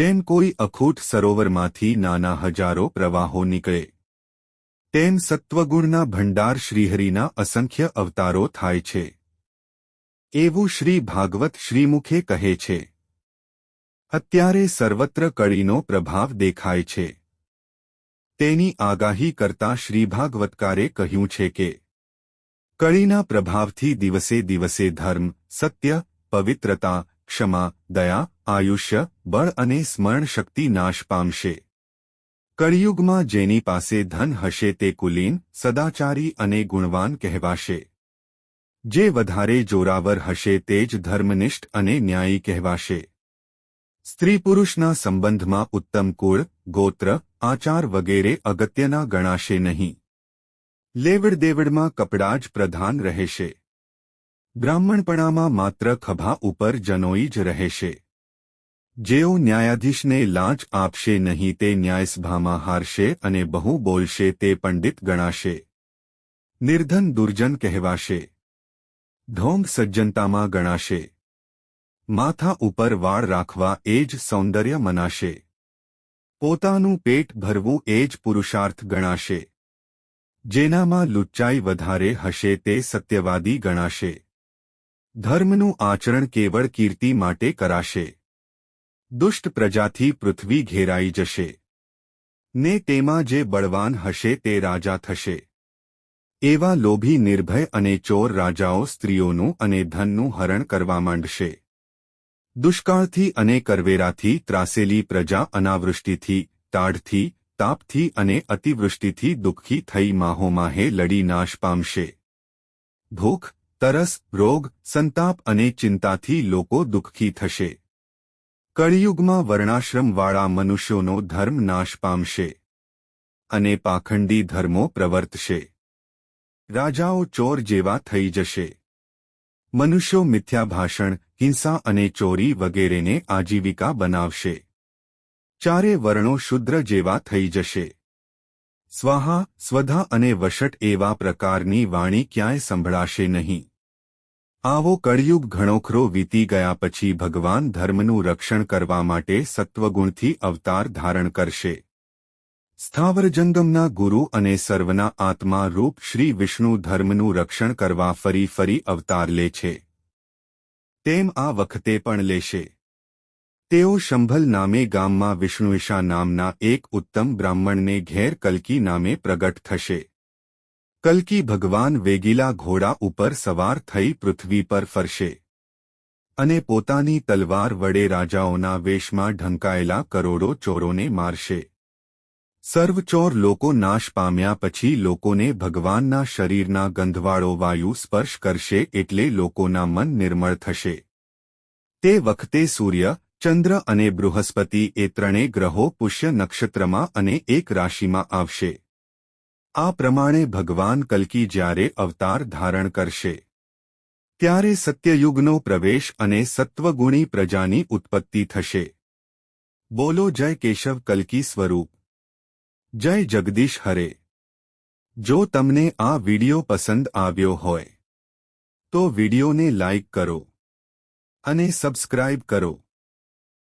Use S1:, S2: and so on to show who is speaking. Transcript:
S1: જેમ કોઈ અખૂટ સરોવરમાંથી નાના હજારો પ્રવાહો નીકળે, તેમ સત્વગુણના ભંડાર શ્રીહરિના અસંખ્ય અવતારો થાય છે. એવું શ્રી ભાગવત શ્રીમુખે કહે છે. અત્યારે સર્વત્ર કળીનો પ્રભાવ દેખાય છે. તેની આગાહી કરતા શ્રી ભાગવતકારે કહ્યું છે કે, કળીના પ્રભાવથી દિવસે દિવસે ધર્મ, સત્ય, પવિત્રતા, ક્ષમા, દયા આયુષ્ય, બળ અને સ્મરણ શક્તિ નાશ પામશે. કળિયુગમાં જેની પાસે ધન હશે તે કુલીન, સદાચારી અને ગુણવાન કહેવાશે. જે વધારે જોરાવર હશે તે જ ધર્મનિષ્ઠ અને ન્યાયી કહેવાશે. સ્ત્રી પુરુષના સંબંધમાં ઉત્તમ કુળ, ગોત્ર, આચાર વગેરે અગત્યના ગણાશે નહીં. લેવડ દેવડમાં કપડા જ પ્રધાન રહેશે. બ્રાહ્મણપણામાં માત્ર ખભા ઉપર જનોઈ જ રહેશે. જેઓ ન્યાયાધીશને લાંચ આપશે નહીં તે ન્યાયસભામાં હારશે અને બહુ બોલશે તે પંડિત ગણાશે. નિર્ધન દુર્જન કહેવાશે. ઢોંગ સજ્જનતામાં ગણાશે. માથા ઉપર વાળ રાખવા એ જ સૌંદર્ય મનાશે. પોતાનું પેટ ભરવું એ જ પુરુષાર્થ ગણાશે. જેનામાં લુચ્ચાઈ વધારે હશે તે સત્યવાદી ગણાશે. ધર્મનું આચરણ કેવળ કીર્તિ માટે કરાશે. દુષ્ટ પ્રજાથી પૃથ્વી ઘેરાઈ જશે ને તેમાં જે બળવાન હશે તે રાજા થશે એવા લોભી નિર્ભય અને ચોર રાજાઓ સ્ત્રીઓનું અને ધનનું હરણ કરવા માંડશે દુષ્કાળથી અને કરવેરાથી ત્રાસેલી પ્રજા અનાવૃષ્ટિથી તાડથી તાપથી અને અતિવૃષ્ટિથી દુઃખી થઈ માહોમાહે લડી નાશ પામશે ભૂખ તરસ રોગ સંતાપ અને ચિંતાથી લોકો દુઃખી થશે કળિયુગમાં વર્ણાશ્રમવાળા મનુષ્યોનો ધર્મ નાશ પામશે અને પાખંડી ધર્મો પ્રવર્તશે. રાજાઓ ચોર જેવા થઈ જશે. મનુષ્યો મિથ્યા ભાષણ, હિંસા અને ચોરી વગેરેને આજીવિકા બનાવશે. ચારે વર્ણો શુદ્ર જેવા થઈ જશે. સ્વાહા, સ્વધા અને વશટ એવા પ્રકારની વાણી ક્યાંય સંભળાશે નહીં. આવો કળિયુગ ઘણોખરો વીતી ગયા પછી ભગવાન ધર્મનું રક્ષણ કરવા માટે સત્વગુણથી અવતાર ધારણ કરશે. સ્થાવરજંગમના ગુરુ અને સર્વના આત્મા રૂપ શ્રી વિષ્ણુ ધર્મનું રક્ષણ કરવા ફરી ફરી અવતાર લે છે. તેમ આ વખતે પણ લેશે. તેઓ શંભલ નામે ગામમાં વિષ્ણુઈશા નામના એક ઉત્તમ બ્રાહ્મણને ઘેર કલ્કી નામે પ્રગટ થશે. કલ્કી ભગવાન વેગીલા ઘોડા ઉપર સવાર થઈ પૃથ્વી પર ફરશે. અને પોતાની તલવાર વડે રાજાઓના વેશમાં ઢંકાયેલા કરોડો ચોરોને મારશે. સર્વચોર લોકો નાશ પામ્યા પછી લોકોને ભગવાનના શરીરના ગંધવાળો વાયુ સ્પર્શ કરશે એટલે લોકોના મન નિર્મળ થશે. તે વખતે સૂર્ય, ચંદ્ર અને બૃહસ્પતિ એ ત્રણે ગ્રહો પુષ્ય નક્ષત્રમાં અને એક રાશિમાં આવશે. આ પ્રમાણે ભગવાન કલ્કી જ્યારે અવતાર ધારણ કરશે, ત્યારે સત્યયુગનો પ્રવેશ અને સત્વગુણી પ્રજાની ઉત્પત્તિ થશે. બોલો જય કેશવ કલ્કી સ્વરૂપ. જય જગદીશ હરે. જો તમને આ વિડિયો પસંદ આવ્યો હોય, તો વિડિયોને લાઇક કરો અને સબસ્ક્રાઇબ કરો.